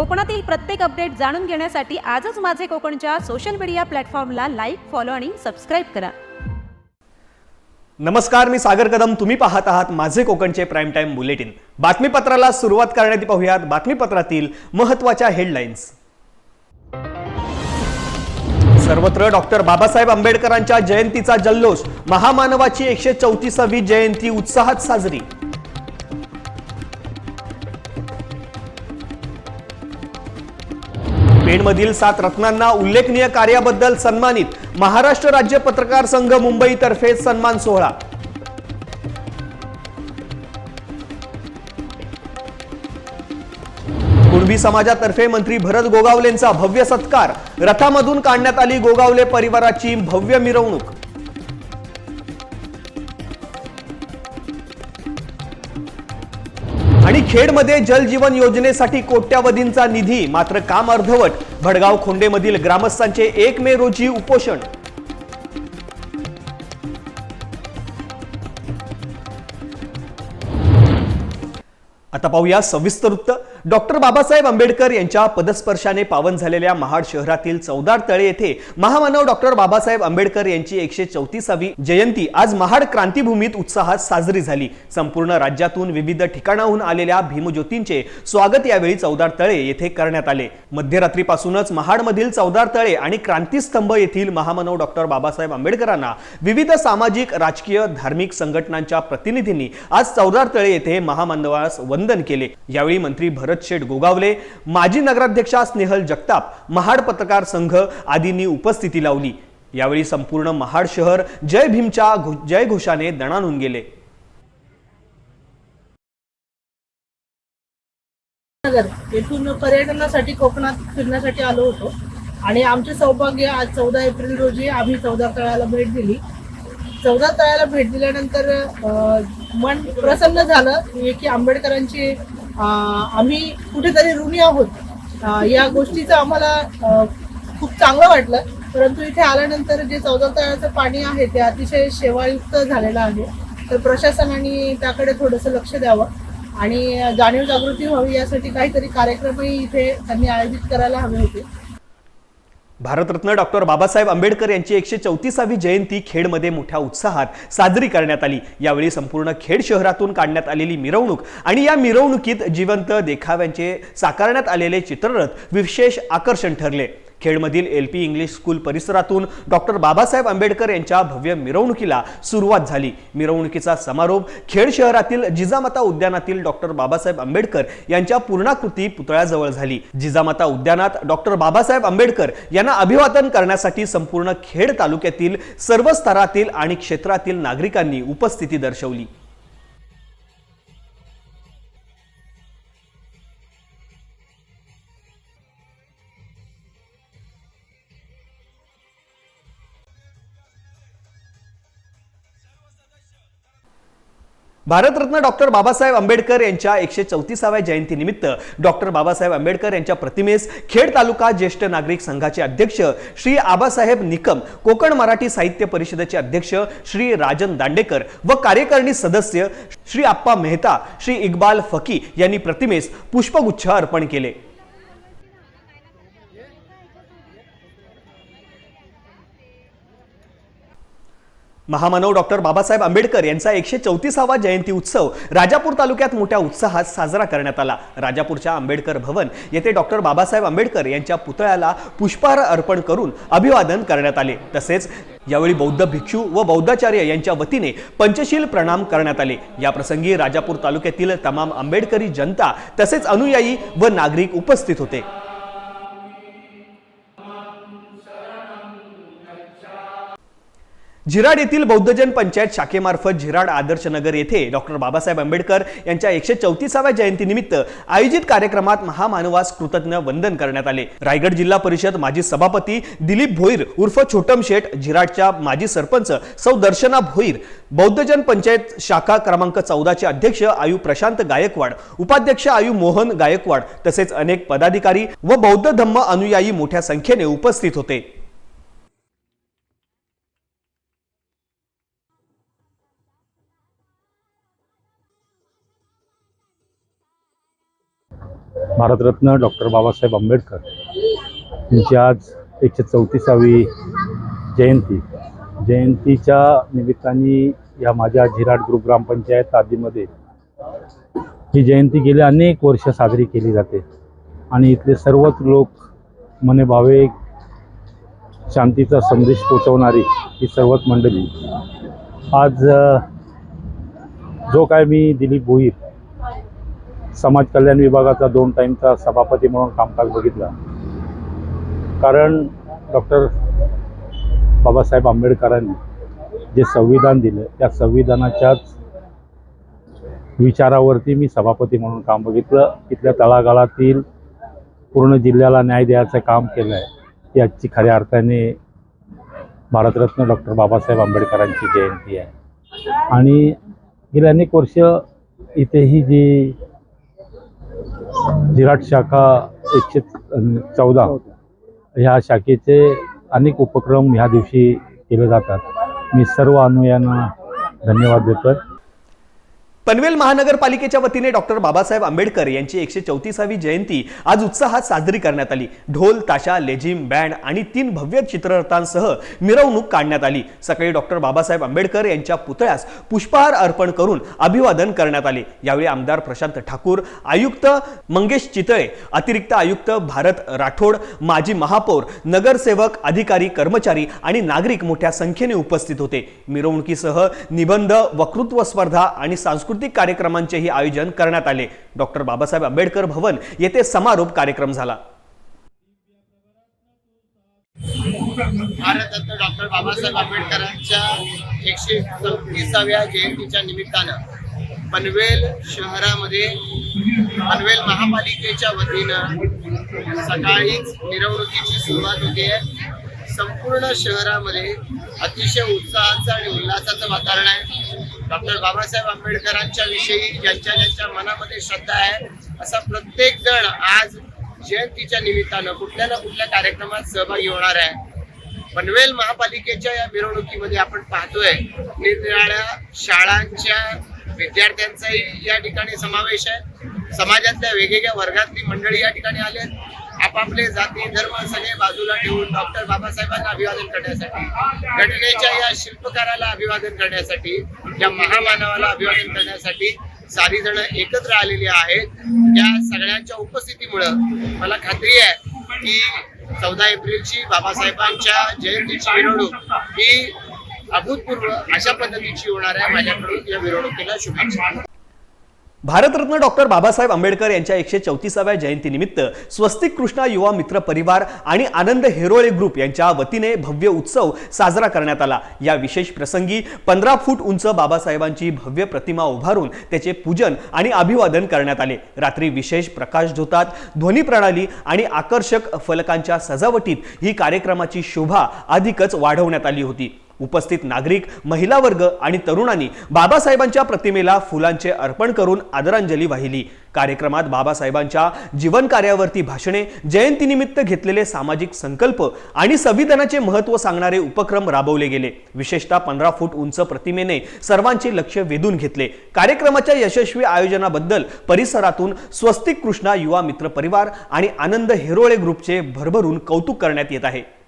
कोकणातील प्रत्येक अपडेट जाणून घेण्यासाठी आजच माझे कोकणच्या सोशल मीडिया प्लॅटफॉर्मला लाईक फॉलो आणि सबस्क्राईब करा. नमस्कार मी सागर कदम. तुम्ही पाहत आहात माझे कोकणचे प्राईम टाइम बुलेटिन बातमीपत्राला सुरुवात करण्यात पाहूयात. बातमीपत्रातील महत्त्वाच्या हेडलाईन्स सर्वत्र डॉक्टर बाबासाहेब आंबेडकरांच्या जयंतीचा जल्लोष. महामानवाची एकशे चौतीसावी जयंती उत्साहात साजरी. पेणमधील सात रत्नांना उल्लेखनीय कार्याबद्दल सन्मानित महाराष्ट्र राज्य पत्रकार संघ मुंबईतर्फे सन्मान सोहळा. कुणबी समाजातर्फे मंत्री भरत गोगावलेंचा भव्य सत्कार रथामधून काढण्यात आली गोगावले परिवाराची भव्य मिरवणूक. खेडमध्ये जलजीवन योजनेसाठी कोट्यावधींचा निधी मात्र काम अर्धवट. भडगाव खोंडेमधील ग्रामस्थांचे एक मे रोजी उपोषण. आता पाहूया सविस्तर वृत्त. डॉक्टर बाबासाहेब आंबेडकर यांच्या पदस्पर्शाने पावन झालेल्या महाड शहरातील चौदार तळे येथे महामानव डॉक्टर बाबासाहेब आंबेडकर यांची एकशे चौतीसावी जयंती आज महाड क्रांतीभूमीत उत्साहात साजरी झाली. संपूर्ण राज्यातून विविध ठिकाणाहून आलेल्या भीमज्योतींचे स्वागत यावेळी चौदार तळे येथे करण्यात आले. मध्यरात्रीपासूनच महाडमधील चौदार तळे आणि क्रांतीस्तंभ येथील महामानव डॉक्टर बाबासाहेब आंबेडकरांना विविध सामाजिक राजकीय धार्मिक संघटनांच्या प्रतिनिधींनी आज चौदार तळे येथे महामानवास वंदन केले. यावेळी मंत्री भरत शेठ गोगावले माजी नगराध्यक्षा स्नेहल जगताप महाड पत्रकार संघ आदींनी उपस्थिती लावली. यावेळी संपूर्ण महाड शहर जय भीमच्या घो- जयघोषाने दणाणून गेले. नगर येथून पर्यटनासाठी कोकणात फिरण्यासाठी आलो होतो. आणि आमचे सौभाग्य आज चौदा एप्रिल रोजी आम्ही चौदा तळ्याला भेट दिली. चौदा तळ्याला भेट दिल्यानंतर अं, मन प्रसन्न झालं की आंबेडकरांची आम्ही कुठेतरी ऋणी आहोत. या गोष्टीचं आम्हाला खूप चांगलं वाटलं. परंतु इथे आल्यानंतर जे चौदा तळाचं पाणी आहे ते अतिशय शेवायुक्त झालेलं आहे. तर प्रशासनाने त्याकडे थोडंसं लक्ष द्यावं आणि जाणीव जागृती व्हावी यासाठी काहीतरी कार्यक्रमही इथे त्यांनी आयोजित करायला हवे होते. भारतरत्न डॉक्टर बाबासाहेब आंबेडकर यांची एकशे चौतीसावी जयंती खेडमध्ये मोठ्या उत्साहात साजरी करण्यात आली. यावेळी संपूर्ण खेड शहरातून काढण्यात आलेली मिरवणूक आणि या मिरवणुकीत जिवंत देखाव्यांचे साकारण्यात आलेले चित्ररथ विशेष आकर्षण ठरले. खेडमधील एल पी इंग्लिश स्कूल परिसरातून डॉक्टर बाबासाहेब आंबेडकर यांच्या भव्य मिरवणुकीला सुरुवात झाली. मिरवणुकीचा समारोप खेड शहरातील जिजामाता उद्यानातील डॉक्टर बाबासाहेब आंबेडकर यांच्या पूर्णाकृती पुतळ्याजवळ झाली. जिजामाता उद्यानात डॉक्टर बाबासाहेब आंबेडकर यांना अभिवादन करण्यासाठी संपूर्ण खेड तालुक्यातील सर्व स्तरातील आणि क्षेत्रातील नागरिकांनी उपस्थिती दर्शवली. भारतरत्न डॉक्टर बाबासाहेब आंबेडकर यांच्या एकशे चौतीसाव्या जयंतीनिमित्त डॉक्टर बाबासाहेब आंबेडकर यांच्या प्रतिमेस खेड तालुका ज्येष्ठ नागरिक संघाचे अध्यक्ष श्री आबासाहेब निकम कोकण मराठी साहित्य परिषदेचे अध्यक्ष श्री राजन दांडेकर व कार्यकारिणी सदस्य श्री आप्पा मेहता श्री इक्बाल फकी यांनी प्रतिमेस पुष्पगुच्छ अर्पण केले. महामानव डॉक्टर बाबासाहेब आंबेडकर यांचा एकशे चौतीसावा जयंती उत्सव राजापूर तालुक्यात मोठ्या उत्साहात साजरा करण्यात आला. राजापूरच्या आंबेडकर भवन येथे डॉक्टर बाबासाहेब आंबेडकर यांच्या पुतळ्याला पुष्पहार अर्पण करून अभिवादन करण्यात आले. तसेच यावेळी बौद्ध भिक्षू व बौद्धाचार्य यांच्या वतीने पंचशील प्रणाम करण्यात आले. या प्रसंगी राजापूर तालुक्यातील तमाम आंबेडकरी जनता तसेच अनुयायी व नागरिक उपस्थित होते. झिराड येथील बौद्धजन पंचायत शाखेमार्फत झिराड आदर्शनगर येथे डॉक्टर बाबासाहेब आंबेडकर यांच्या एकशे चौतीसाव्या जयंतीनिमित्त आयोजित कार्यक्रमात महामानवास कृतज्ञ वंदन करण्यात आले. रायगड जिल्हा परिषद माजी सभापती दिलीप भोईर उर्फ छोटम शेठ झिराडच्या माजी सरपंच सौ दर्शना भोईर बौद्धजन पंचायत शाखा क्रमांक चौदाचे अध्यक्ष आयु प्रशांत गायकवाड उपाध्यक्ष आयु मोहन गायकवाड तसेच अनेक पदाधिकारी व बौद्ध धम्म अनुयायी मोठ्या संख्येने उपस्थित होते. भारतरत्न डॉक्टर बाबासाहेब आंबेडकर यांची आज एकशे चौतीसावी जयंती. जयंतीच्या निमित्ताने या माझ्या झिराट ग्रुप ग्रामपंचायत आदीमध्ये ही जयंती गेली अनेक वर्ष साजरी केली जाते. आणि इथले सर्वच लोक मनेभावे शांतीचा संदेश पोचवणारी ही सर्वच मंडळी. आज जो काय मी दिलीप भोईर समाज कल्याण विभागाचा दोन टाईमचा सभापती म्हणून कामकाज बघितला. कारण डॉक्टर बाबासाहेब आंबेडकरांनी जे संविधान दिलं त्या संविधानाच्याच विचारावरती मी सभापती म्हणून काम बघितलं. इथल्या तळागाळातील पूर्ण जिल्ह्याला न्याय द्यायचं काम केलं आहे याची खऱ्या अर्थाने भारतरत्न डॉक्टर बाबासाहेब आंबेडकरांची जयंती आहे. आणि गेली अनेक वर्ष इथेही जी जिराट शाखा एकशे चौदा ह्या शाखेचे अनेक उपक्रम ह्या दिवशी केले जातात. मी सर्व अनुयांना धन्यवाद देतो पनवेल महानगरपालिकेच्या वतीने डॉक्टर बाबासाहेब आंबेडकर यांची एकशे चौतीसावी जयंती आज उत्साहात साजरी करण्यात आली. ढोल ताशा लेझिम बँड आणि तीन भव्य चित्ररथांसह मिरवणूक काढण्यात आली. सकाळी डॉक्टर बाबासाहेब आंबेडकर यांच्या पुतळ्यास पुष्पहार अर्पण करून अभिवादन करण्यात आले. यावेळी आमदार प्रशांत ठाकूर आयुक्त मंगेश चितळे अतिरिक्त आयुक्त भारत राठोड माजी महापौर नगरसेवक अधिकारी कर्मचारी आणि नागरिक मोठ्या संख्येने उपस्थित होते. मिरवणुकीसह निबंध वक्तृत्व स्पर्धा आणि सांस्कृतिक कार्यक्रमांचेही आयोजन करण्यात आले. डॉक्टर बाबासाहेब आंबेडकर भवन येथे समारोप कार्यक्रम झाला. भारतरत्न डॉक्टर बाबासाहेब आंबेडकरांच्या एकशे चौतीसाव्या जयंतीच्या निमित्तानं पनवेल शहरामध्ये पनवेल महापालिकेच्या वतीनं सकाळीच मिरवणुकीची सुरुवात होते. संपूर्ण शहरामध्ये अतिशय उत्साहाचं आणि उल्हासाचं वातावरण आहे. डॉक्टर बाबासाहेब आंबेडकरांच्या विषयी ज्यांच्या ज्यांच्या मनामध्ये श्रद्धा आहे असा प्रत्येक जण आज जयंतीच्या निमित्तानं कुठल्या ना कुठल्या कार्यक्रमात सहभागी होणार आहे. पनवेल महापालिकेच्या या मिरवणुकीमध्ये आपण पाहतोय निरनिराळ्या शाळांच्या विद्यार्थ्यांचाही या ठिकाणी समावेश आहे. समाजातल्या वेगवेगळ्या वर्गातली मंडळी या ठिकाणी आले आपापले जाती धर्म सगळे बाजूला ठेवून डॉक्टर बाबासाहेबांना अभिवादन करण्यासाठी घटनेच्या या शिल्पकाराला अभिवादन करण्यासाठी या महामानवाला अभिवादन करण्यासाठी सारी जण एकत्र आलेली आहेत. या सगळ्यांच्या उपस्थितीमुळं मला खात्री आहे की चौदा एप्रिलची बाबासाहेबांच्या जयंतीची मिरवणूक ही अभूतपूर्व अशा पद्धतीची होणार आहे. माझ्याकडून या मिरवणुकीला शुभेच्छा. भारतरत्न डॉक्टर बाबासाहेब आंबेडकर यांच्या एकशे चौतीसाव्या जयंतीनिमित्त स्वस्तिक कृष्णा युवा मित्र परिवार आणि आनंद हेरोळे ग्रुप यांच्या वतीने भव्य उत्सव साजरा करण्यात आला. या विशेष प्रसंगी पंधरा फूट उंच बाबासाहेबांची भव्य प्रतिमा उभारून त्याचे पूजन आणि अभिवादन करण्यात आले. रात्री विशेष प्रकाश झोतात ध्वनी प्रणाली आणि आकर्षक फलकांच्या सजावटीत ही कार्यक्रमाची शोभा अधिकच वाढवण्यात आली होती. उपस्थित नागरिक महिला वर्ग आणि तरुणांनी बाबासाहेबांच्या प्रतिमेला फुलांचे अर्पण करून आदरांजली वाहिली. कार्यक्रमात बाबासाहेबांच्या जीवन कार्यावरती भाषणे जयंतीनिमित्त घेतलेले सामाजिक संकल्प आणि संविधानाचे महत्त्व सांगणारे उपक्रम राबवले गेले. विशेषतः पंधरा फूट उंच प्रतिमेने सर्वांचे लक्ष वेधून घेतले. कार्यक्रमाच्या यशस्वी आयोजनाबद्दल परिसरातून स्वस्तिक कृष्णा युवा मित्र परिवार आणि आनंद हेरोळे ग्रुपचे भरभरून कौतुक करण्यात येत आहे.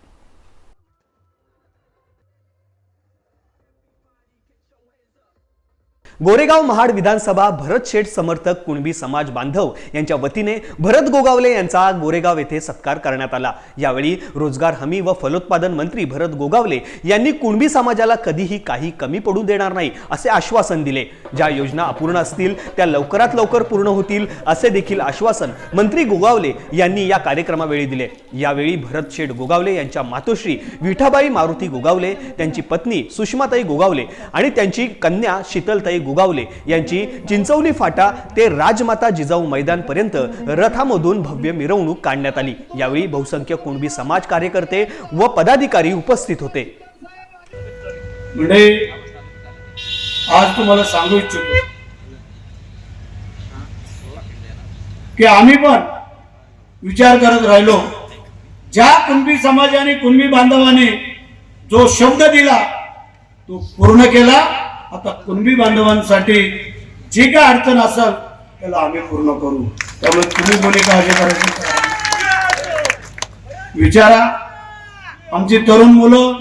गोरेगाव महाड विधानसभा भरत शेठ समर्थक कुणबी समाज बांधव यांच्या वतीने भरत गोगावले यांचा गोरेगाव येथे सत्कार करण्यात आला. यावेळी रोजगार हमी व फलोत्पादन मंत्री भरत गोगावले यांनी कुणबी समाजाला कधीही काही कमी पडू देणार नाही असे आश्वासन दिले. ज्या योजना अपूर्ण असतील त्या लवकरात लवकर पूर्ण होतील असे देखील आश्वासन मंत्री गोगावले यांनी या कार्यक्रमावेळी दिले. यावेळी भरत शेठ गोगावले यांच्या मातोश्री विठाबाई मारुती गोगावले त्यांची पत्नी सुषमाताई गोगावले आणि त्यांची कन्या शीतलताई गोगावले यांची चिंचवली फाटा ते राजमाता जिजाऊ मैदान पर्यंत रथामधून भव्य मिरवणूक काढण्यात आली. यावेळी बहुसंख्य कुणबी समाज कार्यकर्ते व पदाधिकारी उपस्थित होते. म्हणजे आज तुम्हाला सांगू इच्छितो की आम्ही पण विचार करत राहिलो ज्या कुणबी समाजाने कुणबी बांधवाने जो शब्द दिला तो पूर्ण केला. आता कुणबी बांधवांसाठी जी काय अडचण असेल त्याला आम्ही पूर्ण करू. त्यामुळे तुम्ही कोणी काळजी करायची विचारा. आमची तरुण मुलं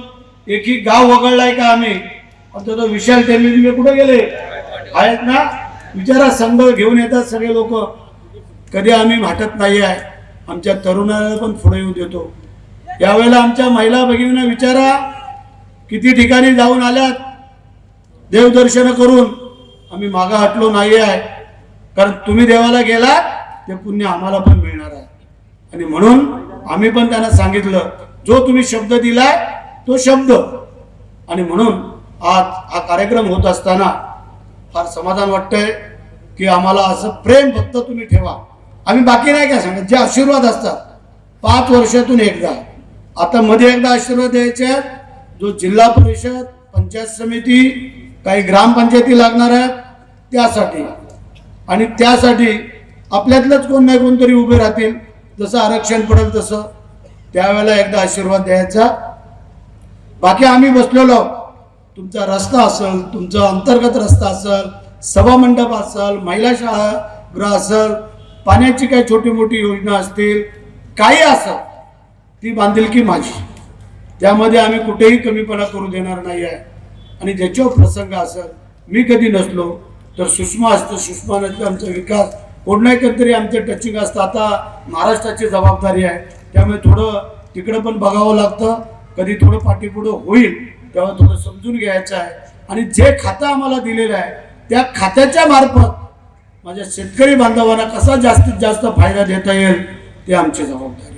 एकही गाव वगळलाय का आम्ही? आता तो विशाल टेलिव्हिजन कुठे गेले? आहेत ना? विचारा संघ घेऊन येतात सगळे लोक. कधी आम्ही भाटत नाही आहे आमच्या तरुणाला पण पुढे येऊ देतो. यावेळेला आमच्या महिला भगिनींना विचारा किती ठिकाणी जाऊन आल्यात? देवदर्शन करून आम्ही मागं हटलो नाही आहे. कारण तुम्ही देवाला गेलात ते पुण्य आम्हाला पण मिळणार आहे. आणि म्हणून आम्ही पण त्यांना सांगितलं जो तुम्ही शब्द दिलाय तो शब्द. आणि म्हणून आज हा कार्यक्रम होत असताना फार समाधान वाटतंय की आम्हाला असं प्रेम फक्त तुम्ही ठेवा. आम्ही बाकी नाही काय सांगत जे आशीर्वाद असतात पाच वर्षातून एकदा. आता मध्ये एकदा आशीर्वाद द्यायचे जो जिल्हा परिषद पंचायत समिती काही ग्रामपंचायती लागणार आहेत त्यासाठी. आणि त्यासाठी आपल्यातलंच कोण नाही कोणतरी उभे राहतील. जसं आरक्षण पडेल तसं. त्यावेळेला एकदा आशीर्वाद द्यायचा. बाकी आम्ही बसलेलो. आहोत. तुमचा रस्ता असेल तुमचा अंतर्गत रस्ता असेल सभामंडप असेल महिला शाळा गृह असेल पाण्याची काही छोटी मोठी योजना असतील काही असेल ती बांधिलकी माझी. त्यामध्ये आम्ही कुठेही कमीपणा करू देणार नाही आहे आणि ज्याच्यावर प्रसंग असं मी कधी नसलो तर सुषमा असतं. सुषमा आमचा विकास कोण नाही कधीतरी आमचं टचिंग असतं. आता महाराष्ट्राची जबाबदारी आहे. त्यामुळे थोडं तिकडं पण बघावं लागतं. कधी थोडं पाठीपुढं होईल तेव्हा थोडं समजून घ्यायचं आहे. आणि जे खातं आम्हाला दिलेलं आहे त्या खात्याच्या मार्फत माझ्या शेतकरी बांधवांना कसा जास्तीत जास्त फायदा देता येईल ते आमची जबाबदारी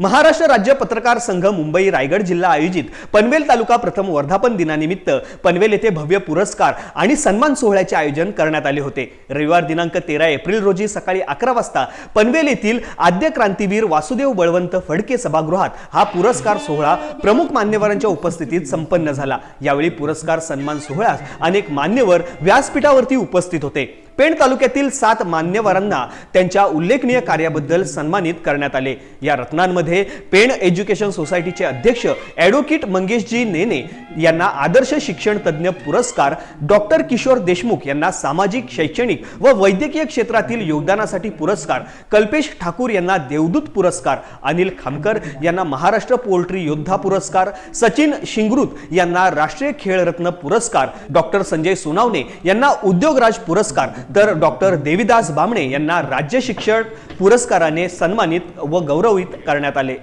महाराष्ट्र राज्य पत्रकार संघ मुंबई रायगड जिल्हा आयोजित पनवेल तालुका प्रथम वर्धापन दिनानिमित्त पनवेल येथे भव्य पुरस्कार आणि सन्मान सोहळ्याचे आयोजन करण्यात आले होते. रविवार दिनांक तेरा एप्रिल रोजी सकाळी अकरा वाजता पनवेल येथील आद्य क्रांतीवीर वासुदेव बळवंत फडके सभागृहात हा पुरस्कार सोहळा प्रमुख मान्यवरांच्या उपस्थितीत संपन्न झाला. यावेळी पुरस्कार सन्मान सोहळ्यास अनेक मान्यवर व्यासपीठावरती उपस्थित होते. पेण तालुक्यातील सात मान्यवरांना त्यांच्या उल्लेखनीय कार्याबद्दल सन्मानित करण्यात आले. या रत्नांमध्ये पेण एज्युकेशन सोसायटीचे अध्यक्ष ॲडव्होकेट मंगेशजी नेने यांना आदर्श शिक्षण तज्ज्ञ पुरस्कार डॉक्टर किशोर देशमुख यांना सामाजिक शैक्षणिक व वैद्यकीय क्षेत्रातील योगदानासाठी पुरस्कार कल्पेश ठाकूर यांना देवदूत पुरस्कार अनिल खामकर यांना महाराष्ट्र पोल्ट्री योद्धा पुरस्कार सचिन शिंगरूत यांना राष्ट्रीय खेळरत्न पुरस्कार डॉक्टर संजय सोनावणे यांना उद्योगराज पुरस्कार तर डॉक्टर देविदास बामणे यांना राज्य शिक्षण पुरस्काराने सन्मानित व गौरवित करण्यात आले.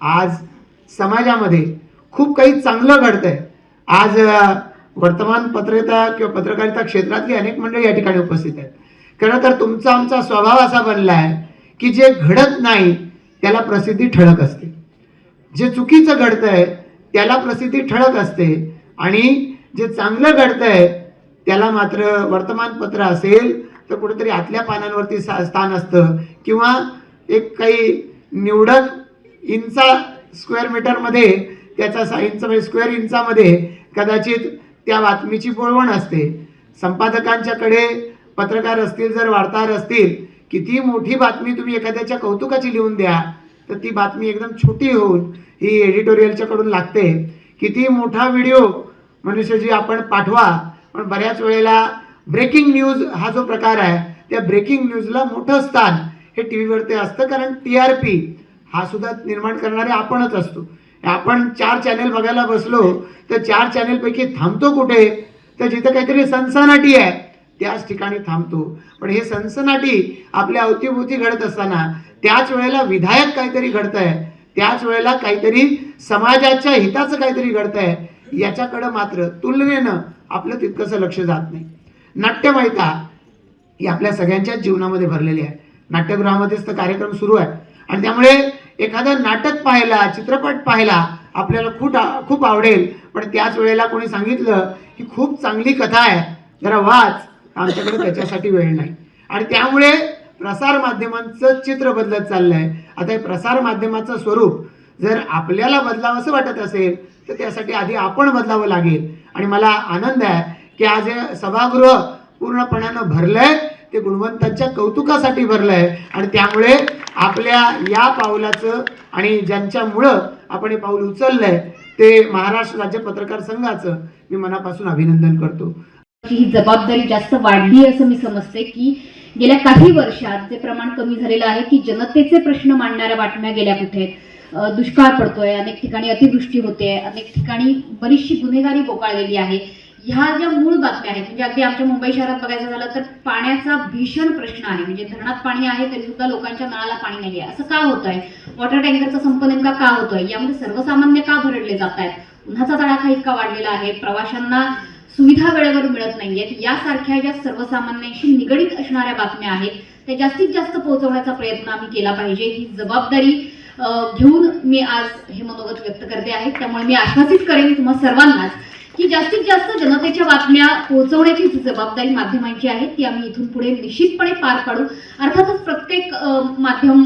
आज समाजामध्ये खूप काही चांगलं घडतंय. आज वर्तमानपत्रता किंवा पत्रकारिता क्षेत्रातली अनेक मंडळी या ठिकाणी उपस्थित आहेत. खरं तर तुमचा आमचा स्वभाव असा बनला आहे की जे घडत नाही त्याला प्रसिद्धी ठळक असते. जे चुकीचं घडतंय त्याला प्रसिद्धी ठळक असते आणि जे चांगलं घडतंय त्याला मात्र वर्तमानपत्र असेल तर कुठेतरी आतल्या पानांवरती सा- स्थान असतं. किंवा एक काही निवडक इंचा स्क्वेअर मीटरमध्ये त्याचा सा इंच म्हणजे स्क्वेअर इंचामध्ये कदाचित त्या बातमीची बोलवण असते. संपादकांच्याकडे पत्रकार असतील जर वार्ताहर असतील किती मोठी बातमी तुम्ही एखाद्याच्या कौतुकाची लिहून द्या तर ती बातमी एकदम छोटी होऊन ही एडिटोरियलच्याकडून लागते. किती मोठा व्हिडिओ मनुष्यजी आपण पाठवा पण बऱ्याच वेळेला ब्रेकिंग न्यूज हा जो प्रकार आहे त्या ब्रेकिंग न्यूजला मोठं स्थान हे टी व्हीवरती असतं. कारण टी आर पी हा सुद्धा निर्माण करणारे आपणच असतो. आपण चार चॅनेल बघायला बसलो तर चार चॅनेलपैकी थांबतो कुठे? तर जिथं काहीतरी सनसनाटी आहे त्याच ठिकाणी थांबतो. पण हे सनसनाटी आपल्या अवतीभोवती घडत असताना त्याच वेळेला विधायक काहीतरी घडत आहे त्याच वेळेला काहीतरी समाजाच्या हिताचं काहीतरी घडत आहे याच्याकडं मात्र तुलनेनं आपलं तितकंसं लक्ष जात नाही. नाट्यमयता ही आपल्या सगळ्यांच्याच जीवनामध्ये भरलेली आहे. नाट्यगृहामध्येच तर कार्यक्रम सुरू आहे. आणि त्यामुळे एखादं नाटक पाहायला चित्रपट पाहायला आपल्याला खूप खूप आवडेल. पण त्याच वेळेला कोणी सांगितलं की खूप चांगली कथा आहे. जरा वाच. आमच्याकडे त्याच्यासाठी वेळ नाही. आणि त्यामुळे प्रसार माध्यमांचं चित्र बदलत चाललंय. आता हे प्रसार माध्यमाचं स्वरूप जर आपल्याला बदलावंसं वाटत असेल तर त्यासाठी आधी आपण बदलावं लागेल. आणि मला आनंद आहे की आज हे सभागृह पूर्णपणानं भरलंय ते गुणवंतांच्या कौतुकासाठी भरलं आहे आणि त्यामुळे आपल्या या पावलाचं आणि ज्यांच्यामुळं आपण हे पाऊल उचललंय ते महाराष्ट्र राज्य पत्रकार संघाचं मी मनापासून अभिनंदन करतो ही जबाबदारी जास्त वाढली असं मी समजते की गेल्या काही वर्षात जे प्रमाण कमी झालेलं आहे की जनतेचे प्रश्न मांडणाऱ्या बातम्या गेल्या कुठे आहेत? दुष्काळ पडतोय अनेक ठिकाणी अतिवृष्टी होते अनेक ठिकाणी बरीचशी गुन्हेगारी बोकाळलेली आहे. ह्या ज्या मूळ बातम्या आहेत म्हणजे अगदी आमच्या मुंबई शहरात बघायचं झालं तर पाण्याचा भीषण प्रश्न आहे. म्हणजे धरणात पाणी आहे तरी सुद्धा लोकांच्या नळाला पाणी नाही आहे असं का होत आहे वॉटर टँकरचा संप नेमका का होतोय? यामध्ये सर्वसामान्य का भरडले जात आहेत उन्हाचा तडाखा इतका वाढलेला आहे प्रवाशांना सुविधा वेळेवर मिळत नाहीयेत. यासारख्या ज्या सर्वसामान्यांशी निगडीत असणाऱ्या बातम्या आहेत त्या जास्तीत जास्त पोहोचवण्याचा प्रयत्न आम्ही केला पाहिजे. ही जबाबदारी घेऊन मी आज हे मनोगत व्यक्त करते आहे. त्यामुळे मी आश्वासित करेन तुम्हा सर्वांनाच की जास्तीत जास्त जनतेच्या बातम्या पोहोचवण्याची जी जबाबदारी माध्यमांची आहे ती आम्ही इथून पुढे निश्चितपणे पार पाडू. अर्थातच प्रत्येक माध्यम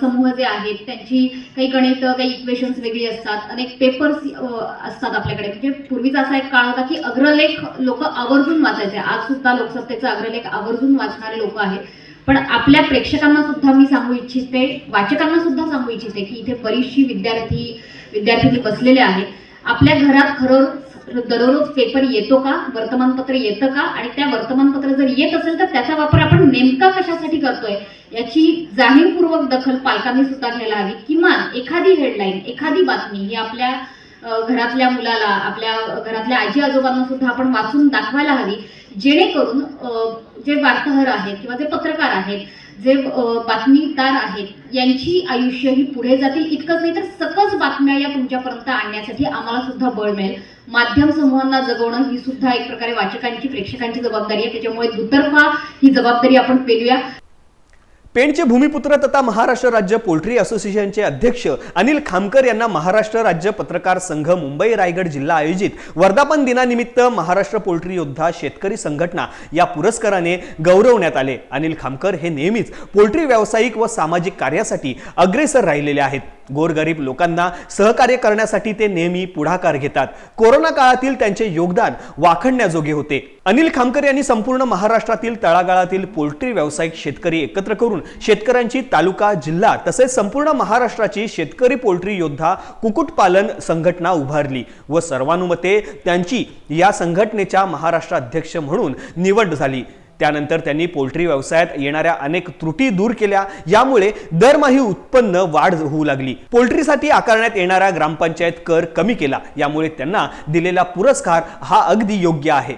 समूह जे आहेत त्यांची काही गणित काही इक्वेशन्स वेगळी असतात. अनेक पेपर्स असतात आपल्याकडे. म्हणजे पूर्वीचा असा एक काळ होता की अग्रलेख लोक आवर्जून वाचायचे. आज सुद्धा लोकसत्तेचा अग्रलेख आवर्जून वाचणारे लोक आहेत. पण आपल्या प्रेक्षकांना सुद्धा मी सांगू इच्छिते वाचकांना सुद्धा सांगू इच्छिते की इथे बरीचशी विद्यार्थी विद्यार्थी बसलेले आहेत. आपल्या घरात खरं दररोज पेपर येतो का? वर्तमानपत्र येतं का? आणि त्या वर्तमानपत्र जर येत असेल तर त्याचा वापर आपण नेमका कशासाठी करतोय? याची जाणीवपूर्वक दखल पालकांनी सुद्धा घ्यायला हवी. किमान एखादी हेडलाईन एखादी बातमी ही आपल्या घरातल्या मुलाला आपल्या घरातल्या आजी आजोबांना सुद्धा आपण वाचून दाखवायला हवी. जेणेकरून जे वार्ताहर आहेत किंवा जे पत्रकार आहेत जे बातमीदार आहेत यांची आयुष्य ही पुढे जातील इतकंच नाही तर सकस बातम्या या तुमच्यापर्यंत आणण्यासाठी आम्हाला सुद्धा बळ मिळेल. माध्यम समूहांना जगवणं ही सुद्धा एक प्रकारे वाचकांची प्रेक्षकांची जबाबदारी आहे. त्याच्यामुळे दुतर्फा ही जबाबदारी आपण पेलूया. पेणचे भूमिपुत्र तथा महाराष्ट्र राज्य पोल्ट्री असोसिएशनचे अध्यक्ष अनिल खामकर यांना महाराष्ट्र राज्य पत्रकार संघ मुंबई रायगड जिल्हा आयोजित वर्धापन दिनानिमित्त महाराष्ट्र पोल्ट्री योद्धा शेतकरी संघटना या पुरस्काराने गौरवण्यात आले. अनिल खामकर हे नेहमीच पोल्ट्री व्यावसायिक व सामाजिक कार्यासाठी अग्रेसर राहिलेले आहेत. गोरगरीब लोकांना सहकार्य करण्यासाठी ते नेहमी पुढाकार घेतात. कोरोना काळातील त्यांचे योगदान वाखणण्याजोगे होते. अनिल खामकर यांनी संपूर्ण महाराष्ट्रातील तळागाळातील पोल्ट्री व्यावसायिक शेतकरी एकत्र करून शेतकऱ्यांची तालुका जिल्हा तसेच संपूर्ण महाराष्ट्राची शेतकरी पोल्ट्री योद्धा कुक्कुटपालन संघटना उभारली व सर्वानुमते त्यांची या संघटनेच्या महाराष्ट्राध्यक्ष म्हणून निवड झाली. त्यानंतर त्यांनी पोल्ट्री व्यवसायात येणाऱ्या अनेक त्रुटी दूर केल्या. यामुळे दरमाही उत्पन्न वाढ होऊ लागली. पोल्ट्रीसाठी आकारण्यात येणारा ग्रामपंचायत कर कमी केला. यामुळे त्यांना दिलेला पुरस्कार हा अगदी योग्य आहे.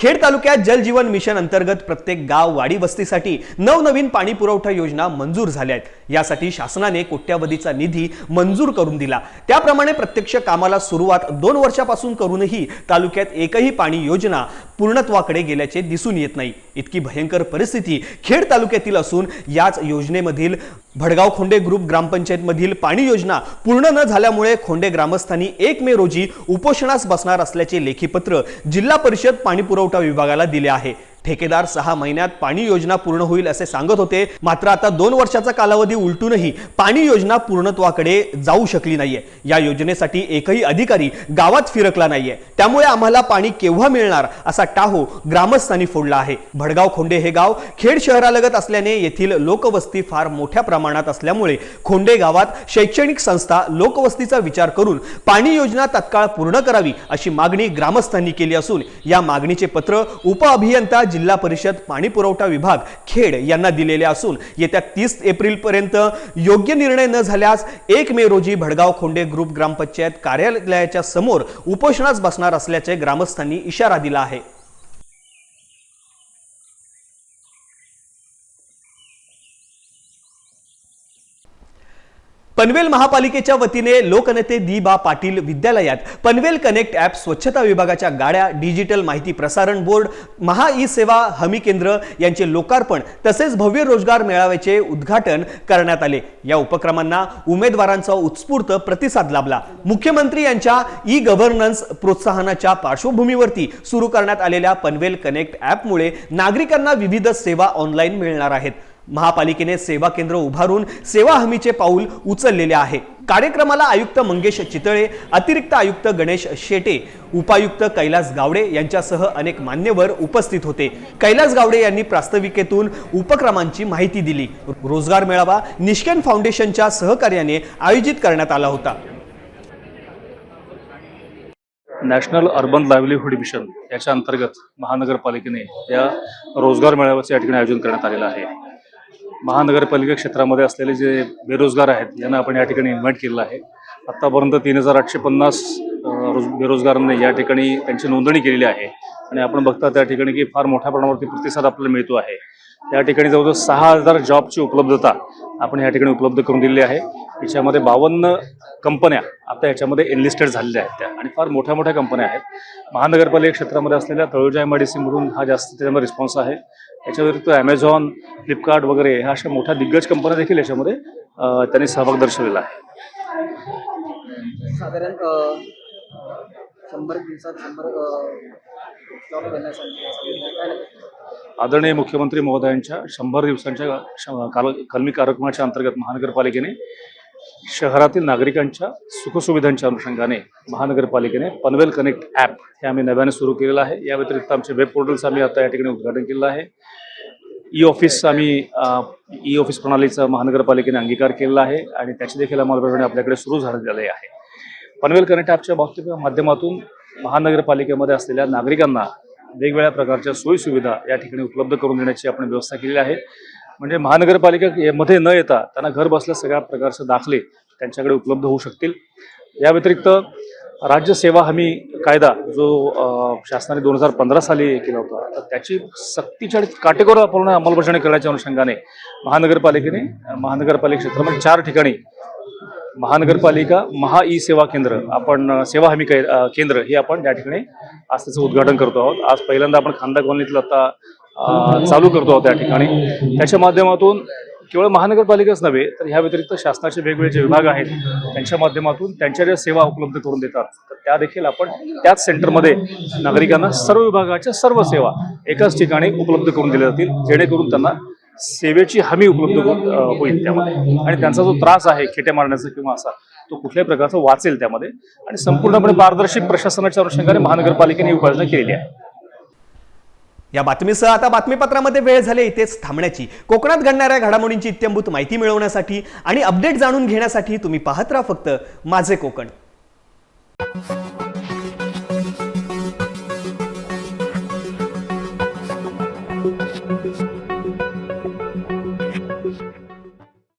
खेड तालुक्यात जल जीवन मिशन अंतर्गत प्रत्येक गाव वाडी वस्तीसाठी नवनवीन पाणी पुरवठा योजना मंजूर झाल्या आहेत. यासाठी शासनाने कोट्यावधीचा निधी मंजूर करून दिला. त्याप्रमाणे प्रत्यक्ष कामाला सुरुवात दोन वर्षापासून करूनही तालुक्यात एकही पाणी योजना पूर्णत्वाकडे गेल्याचे दिसून येत नाही. इतकी भयंकर परिस्थिती खेड तालुक्यातील असून याच योजनेमधील भडगाव खोंडे ग्रुप ग्रामपंचायतमधील पाणी योजना पूर्ण न झाल्यामुळे खोंडे ग्रामस्थांनी एक मे रोजी उपोषणास बसणार असल्याचे लेखीपत्र जिल्हा परिषद पाणी पुरवठा विभागाला दिले आहे. ठेकेदार सहा महिन्यात पाणी योजना पूर्ण होईल असे सांगत होते. मात्र आता दोन वर्षाचा कालावधी उलटूनही पाणी योजना पूर्णत्वाकडे जाऊ शकली नाहीये. या योजनेसाठी एकही अधिकारी गावात फिरकला नाहीये. त्यामुळे आम्हाला पाणी केव्हा मिळणार असा टाहो ग्रामस्थांनी फोडला आहे. भडगाव खोंडे हे गाव खेड शहरालगत असल्याने येथील लोकवस्ती फार मोठ्या प्रमाणात असल्यामुळे खोंडे गावात शैक्षणिक संस्था लोकवस्तीचा विचार करून पाणी योजना तत्काळ पूर्ण करावी अशी मागणी ग्रामस्थांनी केली असून या मागणीचे पत्र उपअभियंता जिल्हा परिषद पाणी पुरवठा विभाग खेड यांना दिलेले असून येत्या तीस एप्रिल पर्यंत योग्य निर्णय न झाल्यास एक मे रोजी भडगाव खोंडे ग्रुप ग्रामपंचायत कार्यालयाच्या समोर उपोषणास बसणार असल्याचे ग्रामस्थांनी इशारा दिला आहे. पनवेल महापालिकेच्या वतीने लोकनेते दी बा पाटील विद्यालयात पनवेल कनेक्ट ॲप स्वच्छता विभागाच्या गाड्या डिजिटल माहिती प्रसारण बोर्ड महा ई सेवा हमी केंद्र यांचे लोकार्पण तसेच भव्य रोजगार मेळाव्याचे उद्घाटन करण्यात आले. या उपक्रमांना उमेदवारांचा उत्स्फूर्त प्रतिसाद लाभला. मुख्यमंत्री यांच्या ई गव्हर्नन्स प्रोत्साहनाच्या पार्श्वभूमीवरती सुरू करण्यात आलेल्या पनवेल कनेक्ट ॲपमुळे नागरिकांना विविध सेवा ऑनलाईन मिळणार आहेत. महापालिकेने सेवा केंद्र उभारून सेवा हमीचे पाऊल उचललेले आहे. कार्यक्रमाला आयुक्त मंगेश चितळे अतिरिक्त आयुक्त गणेश शेटे उपायुक्त कैलास गावडे यांच्यासह अनेक मान्यवर उपस्थित होते. कैलास गावडे यांनी प्रास्ताविकेतून उपक्रमांची माहिती दिली. रोजगार मेळावा निष्केन फाउंडेशनच्या सहकार्याने आयोजित करण्यात आला होता. नॅशनल अर्बन लाईव्हलीहूड मिशन याच्या अंतर्गत महानगरपालिकेने या रोजगार मेळाव्याचे या ठिकाणी आयोजन करण्यात आलेलं आहे. महानगरपालिका क्षेत्रामध्ये असलेले जे बेरोजगार आहेत यांना आपण या ठिकाणी इन्व्हाइट केलेलं आहे. आत्तापर्यंत तीन हजार आठशे पन्नास रोज बेरोजगारांनी या ठिकाणी त्यांची नोंदणी केलेली आहे. आणि आपण बघता त्या ठिकाणी की फार मोठ्या प्रमाणावरती प्रतिसाद आपल्याला मिळतो आहे. या ठिकाणी जवळजवळ सहा हजार जॉबची उपलब्धता आपण या ठिकाणी उपलब्ध करून दिलेली आहे. याच्यामध्ये बावन्न कंपन्या आता याच्यामध्ये एनलिस्टेड झालेल्या आहेत त्या. आणि फार मोठ्या मोठ्या कंपन्या आहेत. महानगरपालिका क्षेत्रामध्ये असलेल्या तळोजा एम आय डी सीमधून हा जास्त त्याच्यामध्ये रिस्पॉन्स आहे. याच्या व्यतिरिक्त ॲमेझॉन फ्लिपकार्ट वगैरे ह्या अशा मोठ्या दिग्गज कंपन्या देखील याच्यामध्ये त्यांनी सहभाग दर्शवलेला आहे. साधारण शंभर दिवसात शंभर आदरणीय मुख्यमंत्री महोदयांच्या शंभर दिवसांच्या श- काल कलमी कार्यक्रमाच्या अंतर्गत महानगरपालिकेने शहरातील नागरिकांच्या सुखसुविधांच्या अनुषंगाने महानगरपालिकेने पनवेल कनेक्ट ॲप हे आम्ही नव्याने सुरू केलेलं आहे. या व्यतिरिक्त आमचे वेब पोर्टल्स आम्ही आता या ठिकाणी उद्घाटन केलेलं आहे. ई ऑफिस आम्ही ई ऑफिस प्रणालीचा महानगरपालिकेने अंगीकार केलेला आहे आणि त्याची देखील अंमलबजावणी आपल्याकडे सुरू झालेली आहे. पनवेल कनेक्ट ॲपच्या बाबतीत माध्यमातून महानगरपालिकेमध्ये असलेल्या नागरिकांना वेगवेगळ्या प्रकारच्या सोयीसुविधा या ठिकाणी उपलब्ध करून देण्याची आपण व्यवस्था केलेली आहे. म्हणजे महानगरपालिका मध्ये न येता त्यांना घर बसल्या सगळ्या प्रकारचे दाखले त्यांच्याकडे उपलब्ध होऊ शकतील. या व्यतिरिक्त राज्य सेवा हमी कायदा जो शासनाने दोन हजार पंधरा साली केला होता तर त्याची सक्तीच्या काटेकोर काटेकोरपणे अंमलबजावणी करण्याच्या अनुषंगाने महानगरपालिकेने महानगरपालिका क्षेत्रामध्ये म्हणजे चार ठिकाणी महानगरपालिका महा ई सेवा केंद्र आपण सेवा हमी केंद्र हे आपण या ठिकाणी आज त्याचं उद्घाटन करतो आहोत. आज पहिल्यांदा आपण खांदा कॉलनीतलं आता चालू करतो आहोत त्या ठिकाणी. त्याच्या माध्यमातून केवळ महानगरपालिकाच नव्हे तर ह्या व्यतिरिक्त शासनाचे वेगवेगळे जे विभाग आहेत त्यांच्या माध्यमातून त्यांच्या ज्या सेवा उपलब्ध करून देतात तर त्या देखील आपण त्याच सेंटरमध्ये नागरिकांना सर्व विभागाच्या सर्व सेवा एकाच ठिकाणी उपलब्ध करून दिल्या जातील जेणेकरून त्यांना सेवेची हमी उपलब्ध हो- होईल त्यामध्ये. आणि त्यांचा जो त्रास आहे खेटे मारण्याचा किंवा असा तो कुठल्याही प्रकारचा वाचेल त्यामध्ये. आणि संपूर्णपणे पारदर्शी प्रशासनाच्या अनुषंगाने महानगरपालिकेने उपाययोजना केलेली आहे. या बातमीसह आता बातमीपत्रामध्ये वेळ झाली इथेच थांबण्याची. कोकणात घडणाऱ्या घडामोडींची इत्यंभूत माहिती मिळवण्यासाठी आणि अपडेट जाणून घेण्यासाठी तुम्ही पाहत राहा फक्त माझे कोकण.